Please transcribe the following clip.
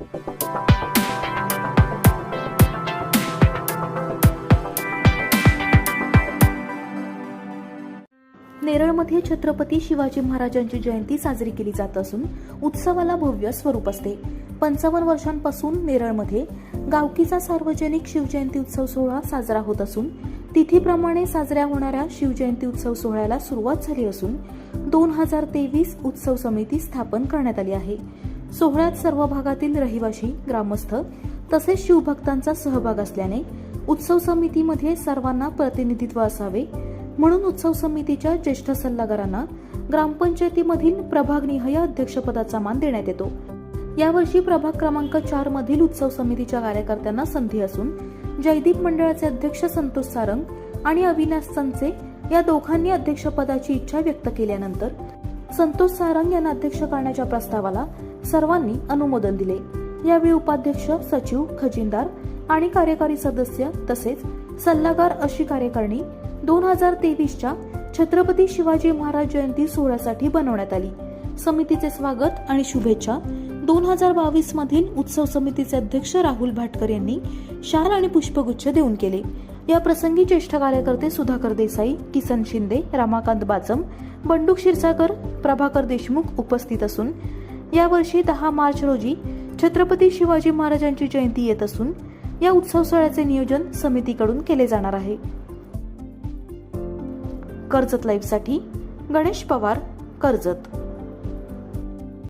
नेरळमध्ये छत्रपती शिवाजी महाराजांची जयंती साजरी केली जात असून उत्सवाला भव्य स्वरूप असते. पंचावन्न वर्षांपासून नेरळमध्ये गावकीचा सार्वजनिक शिवजयंती उत्सव सोहळा साजरा होत असून तिथीप्रमाणे साजऱ्या होणाऱ्या शिवजयंती उत्सव सोहळ्याला सुरुवात झाली असून दोन हजार तेवीस उत्सव समिती स्थापन करण्यात आली आहे. सोहळ्यात सर्व भागातील रहिवासी ग्रामस्थ तसेच शिवभक्तांचा सहभाग असल्याने उत्सव समितीमध्ये सर्वांना प्रतिनिधित्व असावे. म्हणून उत्सव समितीच्या ज्येष्ठ सल्लागारांना ग्रामपंचायतीमधील प्रभागनिहाय अध्यक्षपदाचा मान देण्यात येतो. यावर्षी प्रभाग क्रमांक चार मधील उत्सव समितीच्या कार्यकर्त्यांना संधी असून जयदीप मंडळाचे अध्यक्ष संतोष सारंग आणि अविनाश संचे या दोघांनी अध्यक्षपदाची इच्छा व्यक्त केल्यानंतर संतोष सारंग यांना अध्यक्ष करण्याच्या प्रस्तावाला सर्वांनी अनुमोदन दिले. यावेळी उपाध्यक्ष सचिव खजिनदार आणि कार्यकारी सदस्य तसेच सल्लागार अशी कार्यकारिणी दोन हजार तेवीसच्या छत्रपती शिवाजी महाराज जयंती सोहळ्यासाठी बनवण्यात आली. समितीचे स्वागत आणि शुभेच्छा दोन हजार बावीस मधील उत्सव समितीचे अध्यक्ष राहुल भाटकर यांनी शाल आणि पुष्पगुच्छ देऊन केले. या प्रसंगी ज्येष्ठ कार्यकर्ते सुधाकर देसाई किसन शिंदे रमाकांत बाचम बंडू क्षीरसागर प्रभाकर देशमुख उपस्थित असून यावर्षी दहा मार्च रोजी छत्रपती शिवाजी महाराजांची जयंती येत असून या उत्सव सोहळ्याचे नियोजन समितीकडून केले जाणार आहे. कर्जत लाईव्हसाठी गणेश पवार कर्जत